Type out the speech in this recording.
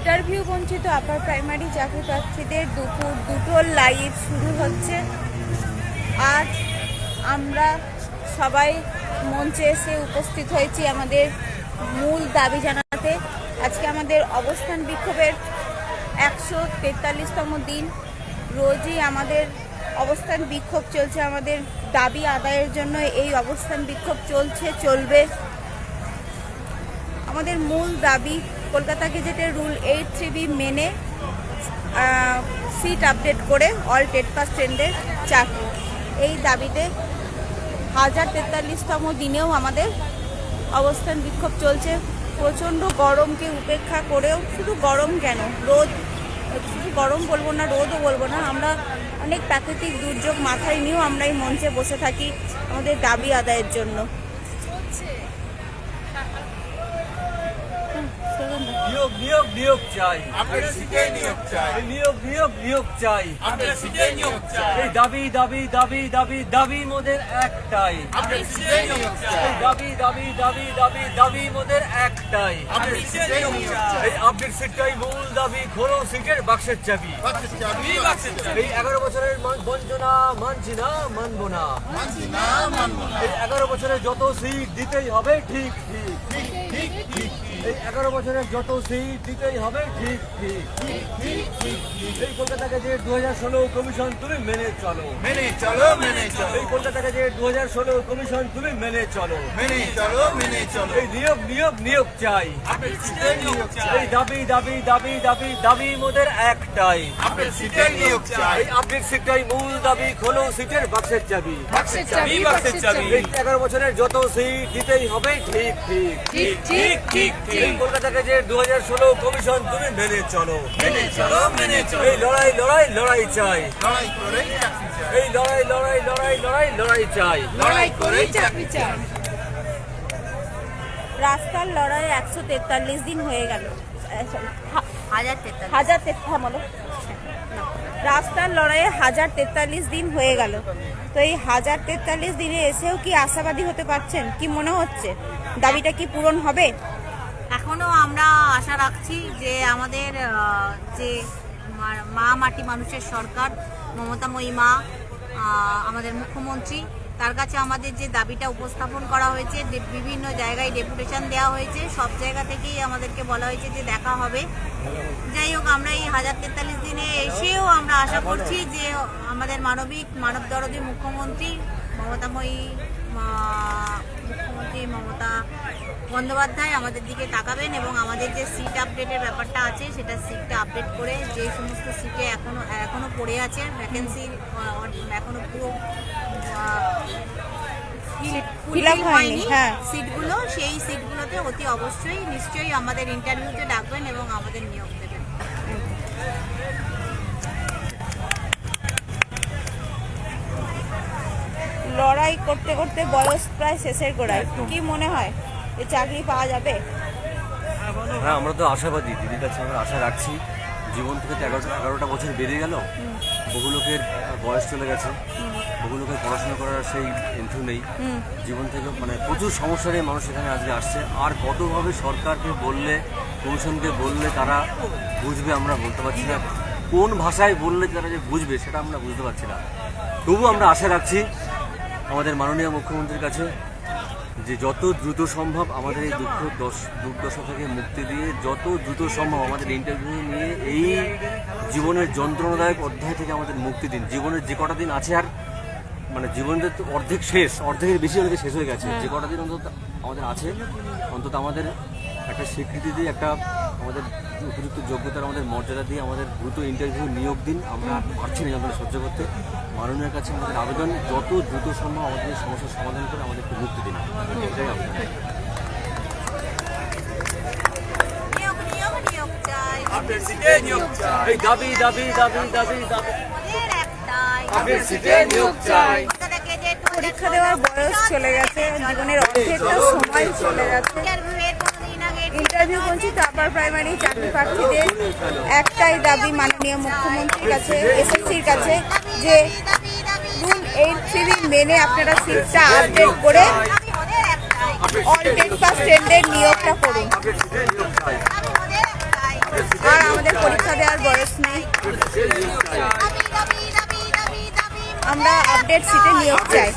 Interview বঞ্চিত upper primary চাকরি প্রার্থীদের দুপুর দুটোর লাইভ শুরু হচ্ছে। আজ আমরা সবাই মঞ্চে এসে উপস্থিত হয়েছি আমাদের মূল দাবি জানাতে। আজকে আমাদের অবস্থান বিক্ষোভের একশো তেতাল্লিশতম দিন। রোজই আমাদের অবস্থান বিক্ষোভ চলছে। আমাদের দাবি আদায়ের জন্য এই অবস্থান বিক্ষোভ চলছে, চলবে। আমাদের মূল দাবি কলকাতা গেজেটের রুল এইট থ্রি বি মেনে সিট আপডেট করে অল টেট পাস ট্রেন্ডের চাকরি। এই দাবিতে হাজার তেতাল্লিশতম দিনেও আমাদের অবস্থান বিক্ষোভ চলছে। প্রচণ্ড গরমকে উপেক্ষা করেও শুধু গরম কেন? রোদ, শুধু গরম বলব না, রোদও বলব না, আমরা অনেক প্রাকৃতিক দুর্যোগ মাথায় নিয়েও আমরা এই মঞ্চে বসে থাকি আমাদের দাবি আদায়ের জন্য। নিয়োগ নিয়োগ নিয়োগ চাই আপনার সিটে নিয়োগ চাই। নিয়োগ নিয়োগ নিয়োগ চাই। আপনার সিটে নিয়োগ চাই। এই দাবি দাবি দাবি দাবি দাবি মোদের একটাই। আপনার সিটে নিয়োগ চাই। দাবি দাবি দাবি দাবি দাবি মোদের একটাই। আপনার সিটে নিয়োগ চাই। এই আপডেট সিটটাই মূল দাবি খোলো সিটের বাক্সের চাবি। বাক্সের চাবি। বাক্সের চাবি। এই এগারো বছরের বঞ্চনা মানছি না মানবো না। মানছি না মানবো না। এই এগারো বছরে যত সিট দিতেই হবে ঠিক ঠিক। এই এগারো বছরের যত সিট দিতেই হবে ঠিক ঠিক এই কলকাতা গেজেট দু হাজার ষোলো কমিশন তুমি মেনে চলো। মেনে চলো মেনে চলো। এই কলকাতা গেজেট দু হাজার ষোলো কমিশন তুমি মেনে চলো। মেনে চলো মেনে চলো। এই নিয়োগ নিয়োগ নিয়োগ চাই। এই দাবি দাবি দাবি দাবি দাবি মোদের একটাই। আপনার সিটে নিয়োগ চাই। আপডেট সিটটাই মূল দাবি খোলো সিটের বাক্সের চাবি। বাক্সের চাবি বাক্সের চাবি। এগারো বছরের যত সিট দিতেই হবে ঠিক ঠিক ঠিক ঠিক ঠিক এই ঠিক দু হাজার ষোলো কমিশন তুমি মেনে চলো। মেনে চলো মেনে চলো। এই লড়াই লড়াই লড়াই চাই। লড়াই করে এই লড়াই লড়াই লড়াই লড়াই লড়াই চাই। লড়াই করে চাকরি চাই। রাস্তার লড়াই একশো তেতাল্লিশ দিন হয়ে গেল। হাজার তেতাল্লিশ। হাজার তেতাল্লিশ বলো। রাস্তার লড়াইয়ে হাজার তেতাল্লিশ দিন হয়ে গেল। তো এই হাজার তেতাল্লিশ দিনে এসেও কি আশাবাদী হতে পারছেন? কি মনে হচ্ছে? দাবিটা কি পূরণ হবে? এখনও আমরা আশা রাখছি যে আমাদের যে মা- মা মাটি মানুষের সরকার মমতাময়ী মা আমাদের মুখ্যমন্ত্রী, তার কাছে আমাদের যে দাবিটা উপস্থাপন করা হয়েছে বিভিন্ন জায়গায় ডেপুটেশন দেওয়া হয়েছে, সব জায়গা থেকেই আমাদেরকে বলা হয়েছে যে দেখা হবে। যাই হোক, আমরা এই হাজার তেতাল্লিশ দিনে এসেও আমরা আশা করছি যে আমাদের মানবিক মানব দরদি মুখ্যমন্ত্রী মমতাময়ী মুখ্যমন্ত্রী মমতা বন্দ্যোপাধ্যায় আমাদের দিকে তাকাবেন এবং আমাদের যে সিট আপডেটের ব্যাপারটা আছে সেটা সিটটা আপডেট করে যে সমস্ত সিটে এখনও এখনও পড়ে আছে ভ্যাকেন্সি এখনও পুরো হয়নি, হ্যাঁ। সিটগুলো সেই সিটগুলোতে অতি অবশ্যই নিশ্চয়ই আমাদের ইন্টারভিউতে ডাকবেন এবং আমাদের নিয়োগ দেবেন। লড়াই করতে করতে বয়স প্রায় শেষের গোড়ায় কি মনে হয়? এই চাকরি পাওয়া যাবে? হ্যাঁ আমরা তো আশাবাদী। দিদির কাছে আমরা আশা রাখছি। জীবন থেকে তো এগারোটা এগারোটা বছর বেরিয়ে গেল। বহু লোকের বয়স চলে গেছে। বহু লোকের পড়াশোনা করার সেই এন্থু নেই। জীবন থেকে মানে প্রচুর সমস্যা নিয়ে মানুষ এখানে আজকে আসছে। আর কতভাবে সরকারকে বললে কমিশনকে বললে তারা বুঝবে আমরা বলতে পারছি না। কোন ভাষায় বললে তারা যে বুঝবে সেটা আমরা বুঝতে পারছি না। তবু আমরা আশা রাখছি আমাদের মাননীয় মুখ্যমন্ত্রীর কাছে যে যত দ্রুত সম্ভব আমাদের এই দুঃখ দশ দুর্দশা থেকে মুক্তি দিয়ে যত দ্রুত সম্ভব আমাদের ইন্টারভিউ নিয়ে এই জীবনের যন্ত্রণাদায়ক অধ্যায় থেকে আমাদের মুক্তি দিন। জীবনের যে কটা দিন আছে আর মানে জীবনের তো অর্ধেক শেষ অর্ধেকের বেশি অনেকে শেষ হয়ে গেছে। যে কটা দিন অন্তত আমাদের আছে অন্তত আমাদের একটা স্বীকৃতি দিয়ে একটা আমাদের উপযুক্ত যোগ্যতার আমাদের মর্যাদা দিয়ে আমাদের দ্রুত ইন্টারভিউ নিয়োগ দিন। আমরা পারছি না যন্ত্রণা সহ্য করতে। মাননীয়ের কাছে আমাদের আবেদন যত দ্রুত সম্ভব আমাদের সমস্যার সমাধান করে আমাদেরকে মুক্তি দিন। পরীক্ষা দেওয়ার বয়স চলে গেছে জীবনের অর্ধেকটা সময় চলে গেছে। ইন্টারভিউ বঞ্চিত আপার প্রাইমারি চাকরি প্রার্থীদের। একটাই দাবি মাননীয় মুখ্যমন্ত্রীর কাছে এসএসসির কাছে যে রুল এইট থ্রি মেনে আপনারা সিটটা আপডেট করে অল পাস ট্রেন্ডের নিয়োগটা করুন। আর আমাদের পরীক্ষা দেওয়ার বয়স নেই। আমরা আপডেট সিটে নিয়োগ চাই।